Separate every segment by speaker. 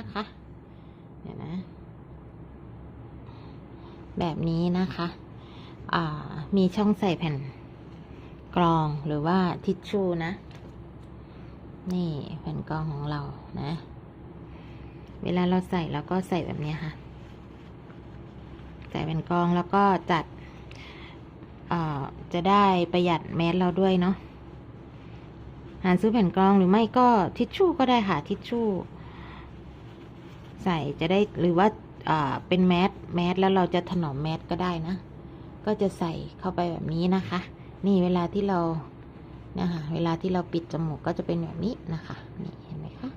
Speaker 1: นะคะ เดี๋ยวนะ แบบนี้นะคะอ่ามีช่องใส่แผ่นกรองหรือว่าทิชชู่นะ นี่แผ่นกรองของเรานะ เวลาเราใส่เราก็ใส่แบบนี้ค่ะ ใส่แผ่นกรองแล้วก็จัดจะได้ประหยัดแมสเราด้วยเนาะหาซื้อแผ่นกรองหรือไม่ก็ทิชชู่ก็ได้ค่ะทิชชู่ ใส่จะได้หรือว่าเป็นแมสแมสแล้วเราจะถนอมแมสก็ได้นะ ก็จะใส่เข้าไปแบบนี้นะคะ นี่เวลาที่เราเนี่ยค่ะเวลาที่เราปิดจมูกก็จะเป็นแบบนี้นะคะนี่เห็นไหมคะ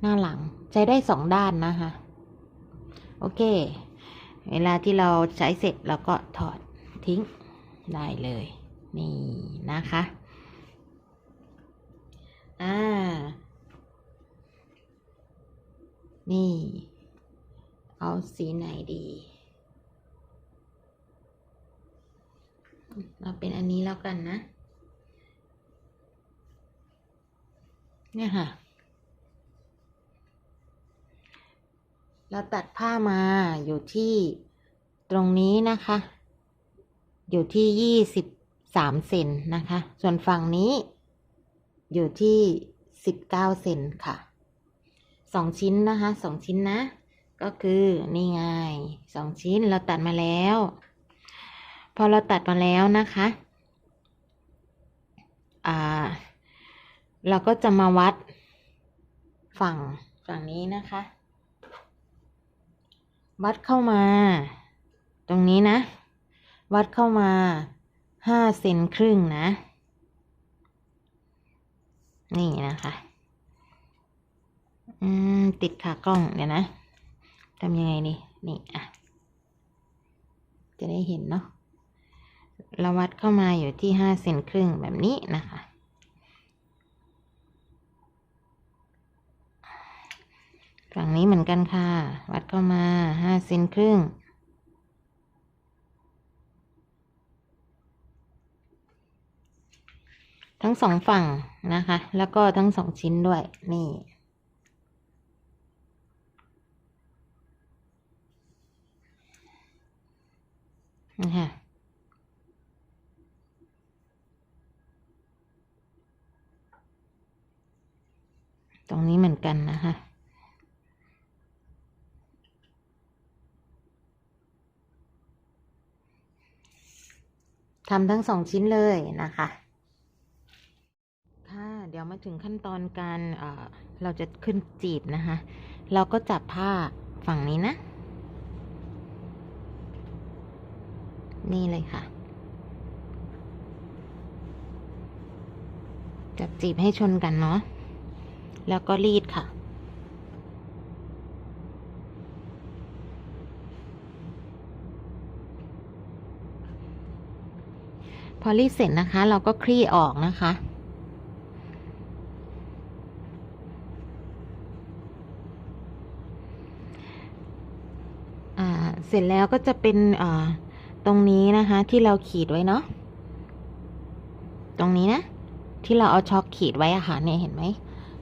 Speaker 1: หน้าหลังใช้ได้สองด้านนะคะโอเค เวลาที่เราใช้เสร็จเราก็ถอดทิ้งได้เลย นี่นะคะ อ่า นี่ เอาสีไหนดี เราเป็นอันนี้แล้วกันนะ เนี่ยค่ะ เราตัดผ้ามาอยู่ที่ตรงนี้นะคะ อยู่ที่ยี่สิบสามเซนนะคะ ส่วนฝั่งนี้อยู่ที่สิบเก้าเซนค่ะ สองชิ้นนะคะสองชิ้นนะ ก็คือนี่ไงสองชิ้นเราตัดมาแล้ว พอเราตัดมาแล้วนะคะอ่าเราก็จะมาวัดฝั่งฝั่งนี้นะคะ วัดเข้ามา ตรงนี้นะ วัดเข้ามาห้าเซนครึ่งนะ นี่นะคะ อืม ติดขากล้องเดี๋ยวนะทำยังไงนี่ นี่อะ จะได้เห็นเนาะเราวัดเข้ามาอยู่ที่ห้าเซนครึ่งแบบนี้นะคะ ฝั่งนี้เหมือนกันค่ะ วัดเข้ามาห้าเซนครึ่ง ทั้งสองฝั่งนะคะ แล้วก็ทั้งสองชิ้นด้วย นี่ นี่ค่ะตรงนี้เหมือนกันนะคะ ทำทั้งสองชิ้นเลยนะคะ ค่ะ เดี๋ยวมาถึงขั้นตอนการเอ่อเราจะขึ้นจีบนะคะ เราก็จับผ้าฝั่งนี้นะ นี่เลยค่ะ จับจีบให้ชนกันเนาะ แล้วก็รีดค่ะพอรีดเสร็จนะคะ เราก็คลี่ออกนะคะ เสร็จแล้วก็จะเป็นอ่า ตรงนี้นะคะที่เราขีดไว้เนาะตรงนี้นะ ที่เราเอาช็อคขีดไว้อะค่ะเนี่ยเห็นไหม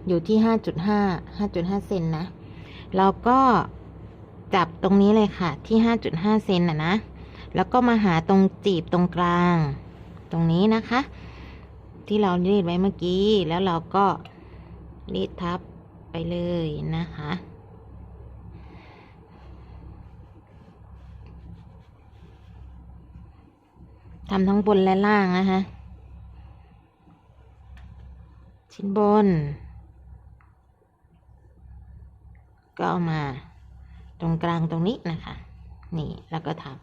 Speaker 1: อยู่ที่ห้าจุดห้าห้าจุดห้าเซนนะเราก็จับตรงนี้เลยค่ะที่ห้าจุดห้าเซนน่ะนะแล้วก็มาหาตรงจีบตรงกลาง ตรงนี้นะคะ ที่เรารีดไว้เมื่อกี้ แล้วเราก็รีดทับไปเลยนะคะ ทำทั้งบนและล่างนะคะ ชิ้นบน ก็เอามาตรงกลางตรงนี้นะคะ นี่แล้วก็ทับ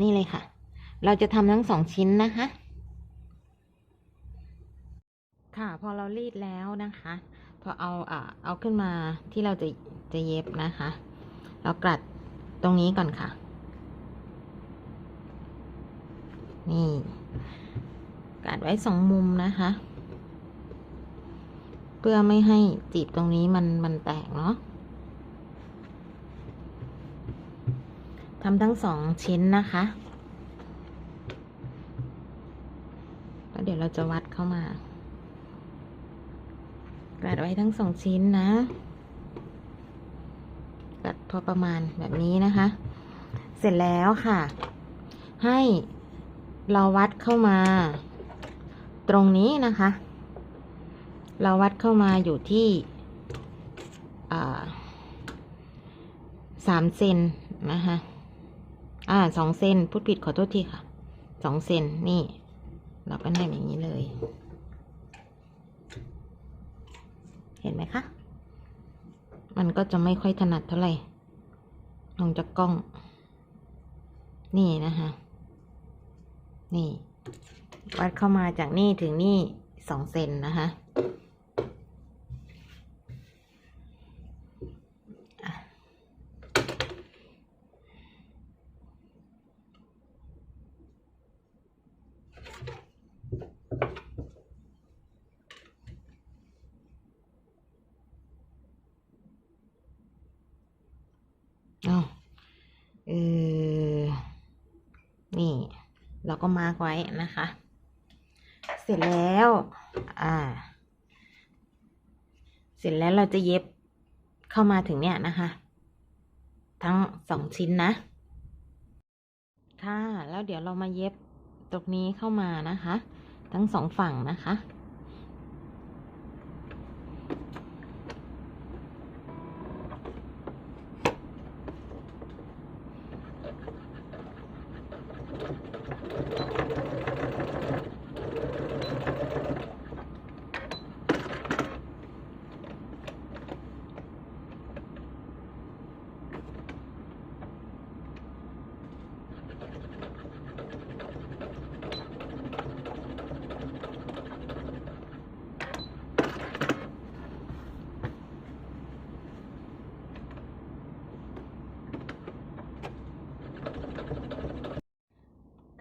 Speaker 1: นี่เลยค่ะ เราจะทำทั้งสองชิ้นนะคะ ค่ะพอเรารีดแล้วนะคะ พอเอาอ่าเอาขึ้นมาที่เราจะจะเย็บนะคะ เรากลัดตรงนี้ก่อนค่ะ นี่กัดไว้สองมุมนะคะ เพื่อไม่ให้จีบตรงนี้มันมันแตกเนาะทำทั้งสองชิ้นนะคะแล้วเดี๋ยวเราจะวัดเข้ามา กัดไว้ทั้งสองชิ้นนะ กัดพอประมาณแบบนี้นะคะ เสร็จแล้วค่ะ ให้เราวัดเข้ามา ตรงนี้นะคะ เราวัดเข้ามาอยู่ที่สามเซนนะคะอ่าสองเซนพูดผิดขอโทษทีค่ะสองเซนนี่ เราก็แนบอย่างนี้เลย เห็นไหมคะ มันก็จะไม่ค่อยถนัดเท่าไหร่ลองจากกล้อง นี่นะคะ นี่ วัดเข้ามาจากนี่ถึงนี่สองเซนนะคะอะเอาเออ นี่ เรา ก็มาร์กไว้นะคะ เสร็จแล้ว อ่า เสร็จแล้วเราจะเย็บเข้ามาถึงเนี่ยนะคะ ทั้งสองชิ้นนะ ค่ะ แล้วเดี๋ยวเรามาเย็บตรงนี้เข้ามานะคะ ทั้งสองฝั่งนะคะ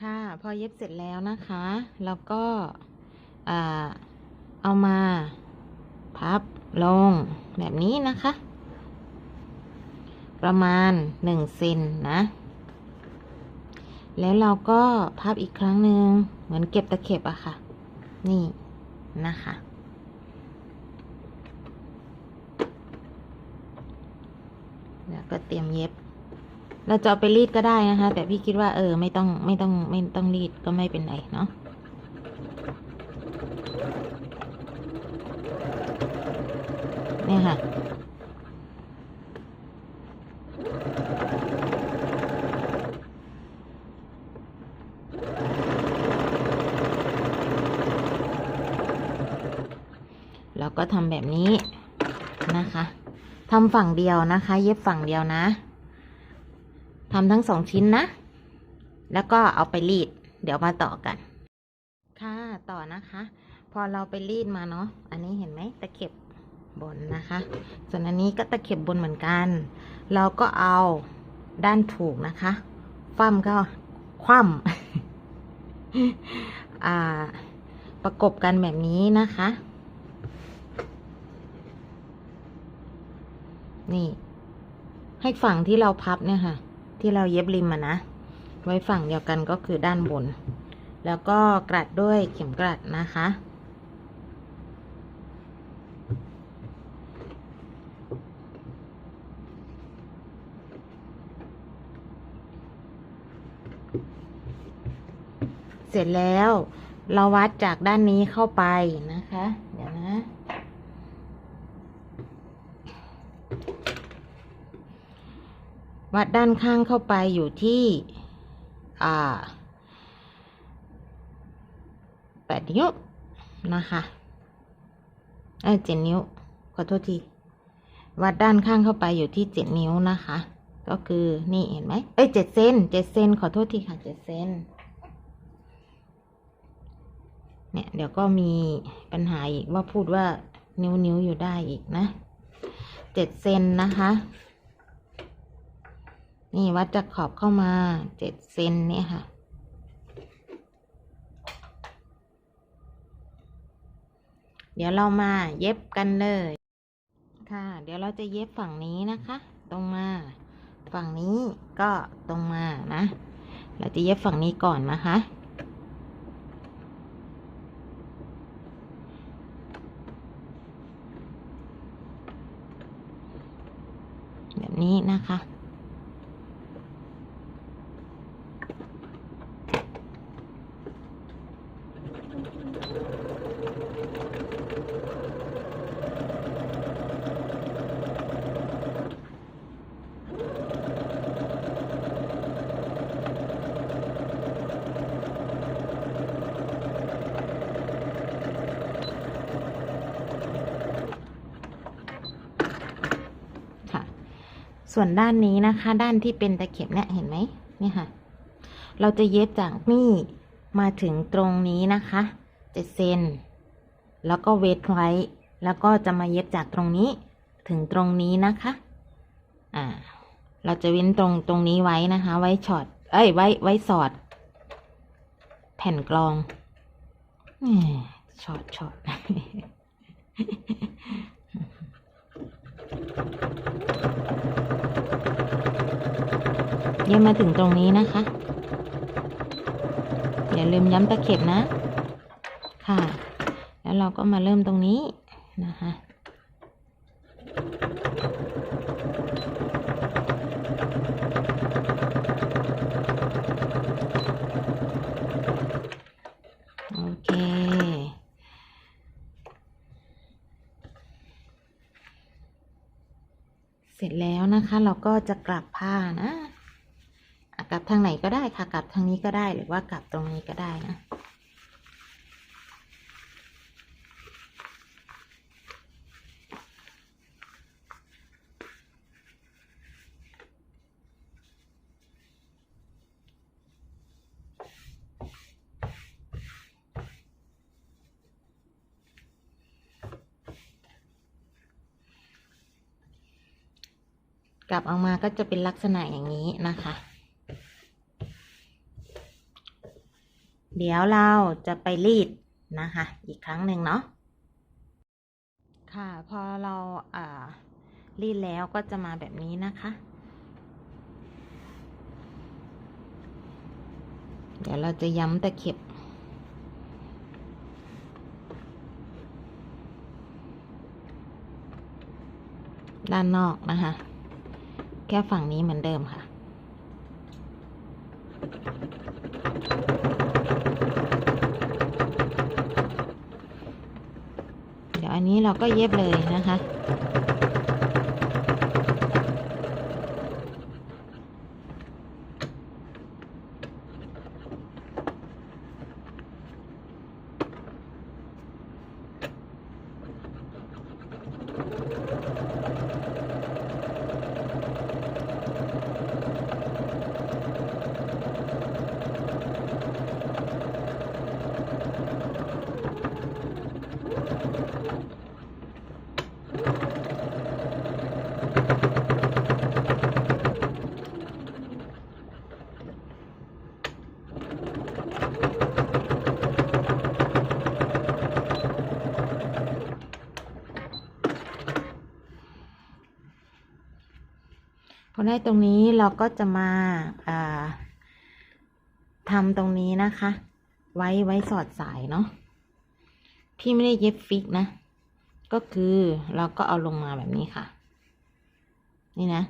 Speaker 1: ค่ะ พอ เย็บเสร็จแล้วนะคะ แล้วก็เอามาพับลงแบบนี้นะคะ ประมาณหนึ่งเซนนะ แล้วเราก็พับอีกครั้งหนึ่งเหมือนเก็บตะเข็บอะค่ะ นี่นะคะแล้วก็เตรียมเย็บ เราจะเอาไปรีดก็ได้นะคะ แต่พี่คิดว่าเออ ไม่ต้องไม่ต้องไม่ต้องรีดก็ไม่เป็นไรเนาะเนี่ยค่ะแล้วก็ทำแบบนี้นะคะทำฝั่งเดียวนะคะ เย็บฝั่งเดียวนะ ทำทั้งสองชิ้นนะ แล้วก็เอาไปรีด เดี๋ยวมาต่อกัน ค่ะต่อนะคะ พอเราไปรีดมาเนาะ อันนี้เห็นไหมตะเข็บบนนะคะ ส่วนอันนี้ก็ตะเข็บบนเหมือนกัน เราก็เอาด้านถูกนะคะฟั่มก็คว่ำประกบกันแบบนี้นะคะ นี่ ให้ฝั่งที่เราพับเนี่ยค่ะ ที่เราเย็บริมอะนะ ไว้ฝั่งเดียวกันก็คือด้านบน แล้วก็กลัดด้วยเข็มกลัดนะคะ เสร็จแล้วเราวัดจากด้านนี้เข้าไปนะคะ เดี๋ย วัดด้านข้างเข้าไปอยู่ที่แปดนิ้วนะคะเอ้ยเจ็ดนิ้ว ขอโทษที วัดด้านข้างเข้าไปอยู่ที่เจ็ดนิ้วนะคะ ก็คือนี่เห็นไหมเอ้ยเจ็ดเซนเจ็ดเซนขอโทษทีค่ะเจ็ดเซนเนี่ยเดี๋ยวก็มีปัญหาอีกว่าพูดว่านิ้วนิ้วอยู่ได้อีกนะเจ็ดเซนนะคะ นี่วัดจากขอบเข้ามาเจ็ดเซนเนี่ยค่ะ เดี๋ยวเรามาเย็บกันเลย ค่ะ เดี๋ยวเราจะเย็บฝั่งนี้นะคะ ตรงมา ฝั่งนี้ก็ตรงมานะ เราจะเย็บฝั่งนี้ก่อนนะคะแบบนี้นะคะค่ะ ส่วนด้านนี้นะคะ ด้านที่เป็นตะเข็บเนี่ยเห็นไหมเนี่ยค่ะ เราจะเย็บจากนี่มาถึงตรงนี้นะคะเจ็ดเซนแล้วก็เวทไว้แล้วก็จะมาเย็บจากตรงนี้ถึงตรงนี้นะคะ อ่า เราจะเว้นตรงตรงนี้ไว้นะคะ ไว้ช็อต เอ้ย ไว้ ไว้สอด แผ่นกรองช็อตช็อต ย็บมาถึงตรงนี้นะคะ อย่าลืมย้ำตะเข็บนะ ค่ะ แล้วเราก็มาเริ่มตรงนี้นะคะโอเคเสร็จแล้วนะคะเราก็จะกลับผ้านะ กลับทางไหนก็ได้ค่ะ กลับทางนี้ก็ได้หรือว่ากลับตรงนี้ก็ได้นะ กลับออกมาก็จะเป็นลักษณะอย่างนี้นะคะ เดี๋ยวเราจะไปรีดนะคะ อีกครั้งหนึ่งเนาะค่ะ พอเราอ่ารีดแล้วก็จะมาแบบนี้นะคะ เดี๋ยวเราจะย้ำตะเข็บด้านนอกนะคะ แค่ฝั่งนี้เหมือนเดิมค่ะ เดี๋ยว อันนี้เราก็เย็บเลยนะคะ พอได้ตรงนี้เราก็จะมาาทำตรงนี้นะคะ ไว้ไว้สอดสายเนาะพี่ไม่ได้เย็บฟิกนะ ก็คือเราก็เอาลงมาแบบนี้ค่ะ นี่นะ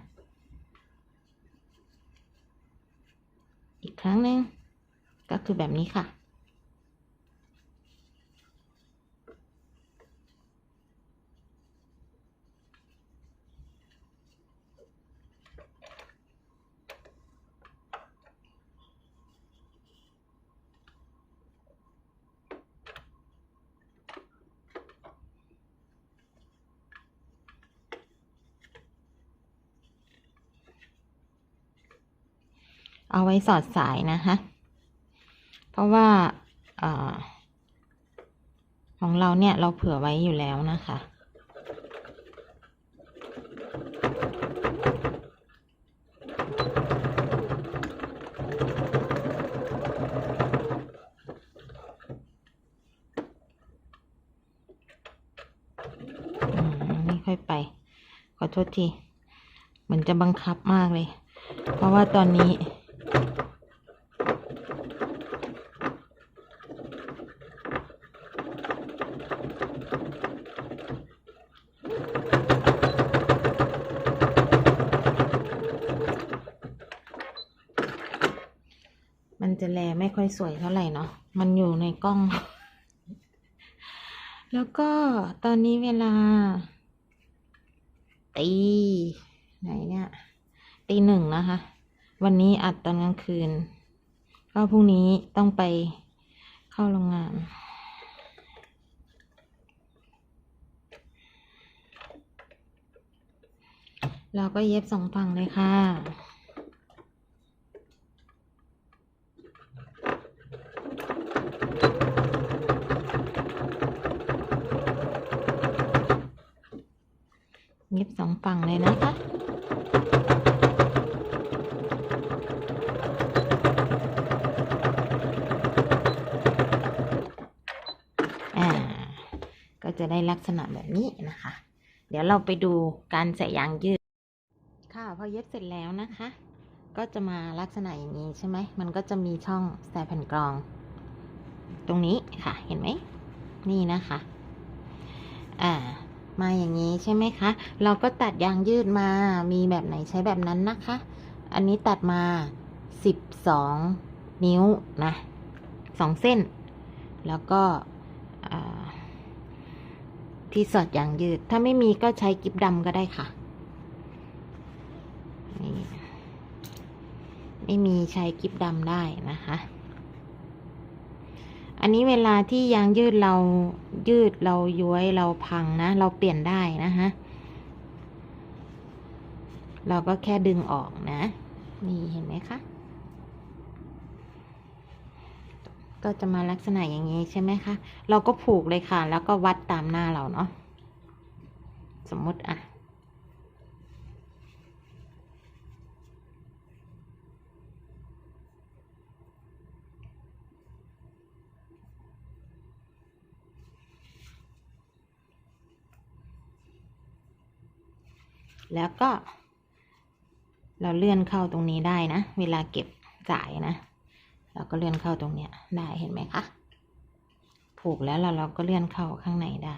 Speaker 1: อีกครั้งหนึ่งก็คือแบบนี้ค่ะ ว้สอดสายนะคะเพราะว่าอของเราเนี่ยเราเผื่อไว้อยู่แล้วนะคะอืมไม่ค่อยไป ขอโทษที เหมือนจะบังคับมากเลย เพราะว่าตอนนี้ จะแลไม่ค่อยสวยเท่าไหร่เนาะ มันอยู่ในกล้อง แล้วก็ตอนนี้เวลา ตี ไหนเนี่ย ตีหนึ่งนะคะ วันนี้อัดตอนกลางคืน ก็พรุ่งนี้ต้องไปเข้าโรงงานเราก็เย็บสองฝั่งเลยค่ะ ย็บสองฝั่งเลยนะคะอ่าก็จะได้ลักษณะแบบนี้นะคะ เดี๋ยวเราไปดูการใส่ยางยืด ค่ะพอเย็บเสร็จแล้วนะคะ ก็จะมาลักษณะอย่างนี้ใช่ไหม มันก็จะมีช่องใส่แผ่นกรอง ตรงนี้ค่ะ เห็นไหม นี่นะคะ อ่า มาอย่างนี้ใช่ไหมคะ เราก็ตัดยางยืดมา มีแบบไหนใช้แบบนั้นนะคะ อันนี้ตัดมาสิบสองนิ้วนะสองเส้น แล้วก็ที่สอดยางยืด ถ้าไม่มีก็ใช้กิ๊บดำก็ได้ค่ะ ไม่มีใช้กิ๊บดำได้นะคะ อันนี้เวลาที่ยางยืดเรายืดเราย้วยเราพังนะ เราเปลี่ยนได้นะคะเราก็แค่ดึงออกนะ นี่เห็นไหมคะ ก็จะมาลักษณะอย่างนี้ใช่ไหมคะ เราก็ผูกเลยค่ะ แล้วก็วัดตามหน้าเราเนาะ สมมติอะ แล้วก็ เราเลื่อนเข้าตรงนี้ได้นะ เวลาเก็บจ่ายนะ เราก็เลื่อนเข้าตรงเนี้ยได้เห็นไหมคะ ผูกแล้วเราเราก็เลื่อนเข้าข้างในได้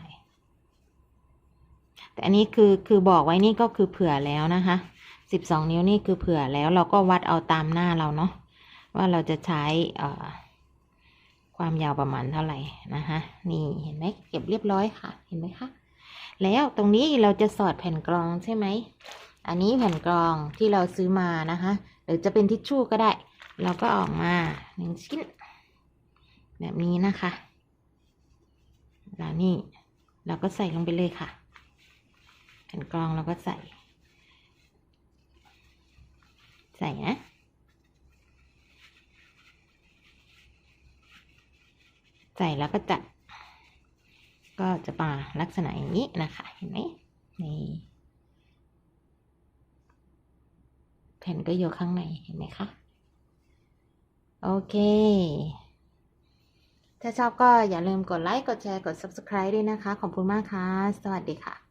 Speaker 1: แต่อันนี้คือคือบอกไว้นี่ก็คือเผื่อแล้วนะคะสิบสองนิ้วนี่คือเผื่อแล้วเราก็วัดเอาตามหน้าเราเนาะว่าเราจะใช้ความยาวประมาณเท่าไหร่นะคะนี่เห็นไหมเก็บเรียบร้อยค่ะ เห็นไหมคะ แล้วตรงนี้เราจะสอดแผ่นกรองใช่ไหม อันนี้แผ่นกรองที่เราซื้อมานะคะ หรือจะเป็นทิชชู่ก็ได้ เราก็ออกมาหนึ่งชิ้น แบบนี้นะคะ แล้วนี่เราก็ใส่ลงไปเลยค่ะ แผ่นกรองเราก็ใส่ ใส่นะใส่แล้วก็จัด ก็จะมาลักษณะอย่างนี้นะคะ เห็นไหมนี่แผ่นก็อยู่ข้างในเห็นไหมคะ โอเค ถ้าชอบก็อย่าลืมกดไลค์ กดแชร์ กด subscribe ด้วยนะคะ ขอบคุณมากค่ะ สวัสดีค่ะ